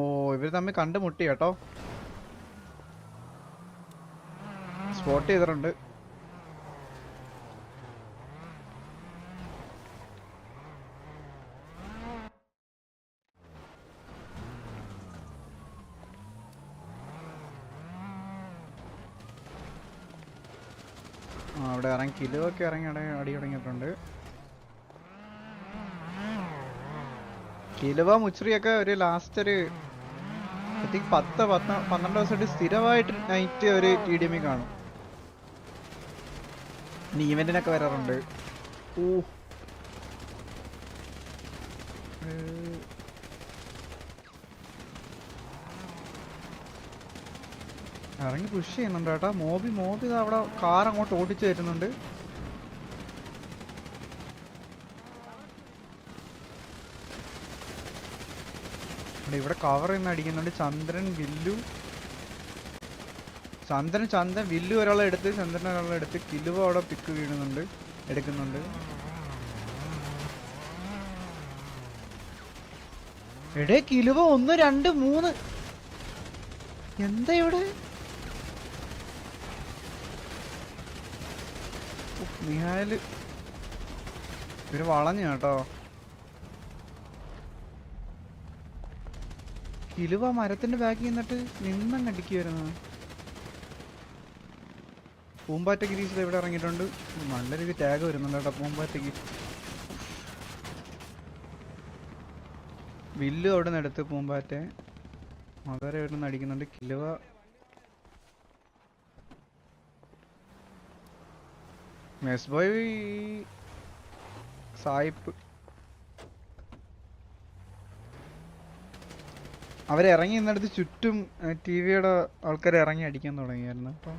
ഓ ഇവർ തമ്മിൽ കണ്ടുമുട്ടി കേട്ടോ. സ്പോട്ട് ചെയ്തിട്ടുണ്ട്. അവിടെ ഇറങ്ങി കിലുവൊക്കെ ഇറങ്ങി അടി അടി തുടങ്ങിയിട്ടുണ്ട്. കിലുവ മുച്ചറിയൊക്കെ ഒരു ലാസ്റ്റ് ഒരു ഐ തിങ്ക് പത്ത് പത്ത് പന്ത്രണ്ട് ദിവസമായിട്ട് സ്ഥിരമായിട്ട് നൈറ്റ് ഒരു ടി ഡി എം കാണും. ഇനി ഈവെന്റിനൊക്കെ വരാറുണ്ട്. ഓ ഇറങ്ങി പുഷ് ചെയ്യുന്നുണ്ട് കേട്ടോ. മോബി മോബി അവിടെ കാർ അങ്ങോട്ട് ഓടിച്ചു തരുന്നുണ്ട് ഇവിടെ കവർ നിന്ന് അടിക്കുന്നുണ്ട്. ചന്ദ്രൻ വില്ലു. ചന്ദ്രൻ ചന്ദ്രൻ വില്ലു ഒരാളെ എടുത്ത് ചന്ദ്രൻ ഒരാളെ എടുത്ത് കിലുവ അവിടെ പിക്ക് വീഴുന്നുണ്ട് എടുക്കുന്നുണ്ട്. എടേ കിലുവ ഒന്ന് രണ്ട് മൂന്ന്. എന്താ ഇവിടെ? നിഹാൽ ഇവർ വളഞ്ഞു കേട്ടോ. കിലുവ മരത്തിന്റെ ബാക്കിൽ നിന്നിട്ട് നിന്നങ്ങ് വരുന്നത് പൂമ്പാറ്റ ഗിരീശിൽ എവിടെ ഇറങ്ങിയിട്ടുണ്ട്. നല്ല രീതി ടാഗ് വരുന്നുണ്ട് കേട്ടോ പൂമ്പാറ്റയ്ക്ക്. വില്ല് അവിടെ നിന്ന് എടുത്ത് പൂമ്പാറ്റ. മകര ഇവിടെ നിന്ന് അടിക്കുന്നുണ്ട്. കിലുവ. മെസ് ബോയ് സായിപ്പ്. അവർ ഇറങ്ങി നിന്നിടത്ത് ചുറ്റും ടി വിയുടെ ആൾക്കാർ ഇറങ്ങി അടിക്കാൻ തുടങ്ങിയായിരുന്നു. അപ്പം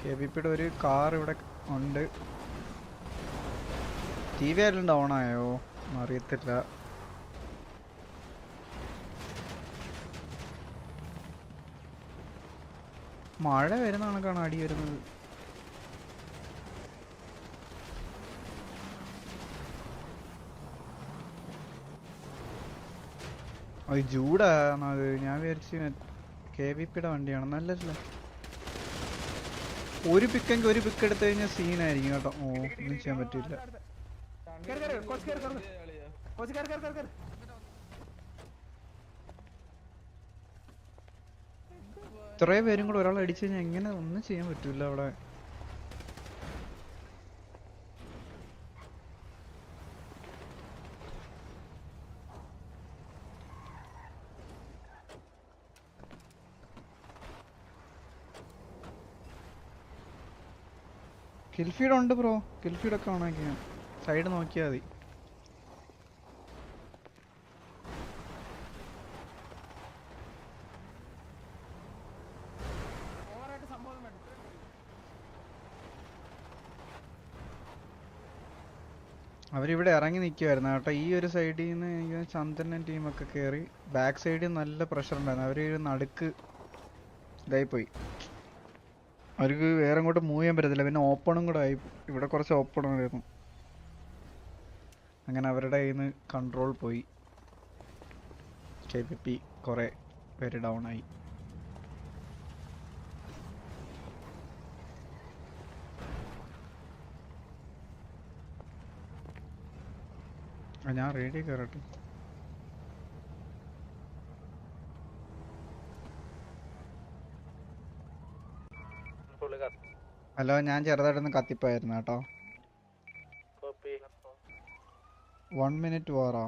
കെ ബി പിയുടെ ഒരു കാർ ഇവിടെ ഉണ്ട്. ടി വി ആയാലും ഡൗൺ ആയോ? അറിയത്തില്ല. മഴ വരുന്ന കണക്കാണ് അടി വരുന്നത്. അത് അത് ഞാൻ വിചാരിച്ചു കെ വി പിയുടെ വണ്ടിയാണ്. നല്ലതല്ല? ഒരു പിക്കെങ്കിൽ ഒരു പിക്ക് എടുത്തു കഴിഞ്ഞാൽ സീനായിരിക്കും കേട്ടോ. ഓ ഒന്നും ചെയ്യാൻ പറ്റില്ല ഇത്രയും പേരും കൂടെ ഒരാൾ അടിച്ചു കഴിഞ്ഞാൽ എങ്ങനെ ഒന്നും ചെയ്യാൻ പറ്റൂല അവിടെ. കിൽഫീഡ് ഉണ്ട് ബ്രോ. കിൽഫീഡ് ഒക്കെ ഓണാക്കിയാ സൈഡ് നോക്കിയാൽ മതി. അവരിവിടെ ഇറങ്ങി നിൽക്കുമായിരുന്നു കേട്ടോ. ഈ ഒരു സൈഡിൽ നിന്ന് എനിക്ക് ചന്ദ്രനും ടീമൊക്കെ കയറി ബാക്ക് സൈഡിൽ നല്ല പ്രഷർ ഉണ്ടായിരുന്നു. അവർ നടുക്ക് ഇതായിപ്പോയി അവർക്ക് വേറെ അങ്ങോട്ട് മൂവ് ചെയ്യാൻ പറ്റത്തില്ല. പിന്നെ ഓപ്പണും കൂടെ ആയി. ഇവിടെ കുറച്ച് ഓപ്പൺ ആയിരുന്നു അങ്ങനെ അവരുടെ കയ്യിൽ നിന്ന് കൺട്രോൾ പോയി. കെ പി പി കുറേ പേര് ഡൗൺ ആയി. ഞാൻ റേഡിയോ കയറട്ടെ ഹലോ ഞാൻ ചെറുതായിട്ടൊന്ന് കത്തിപ്പായിരുന്നു കേട്ടോ. One minute പോറോ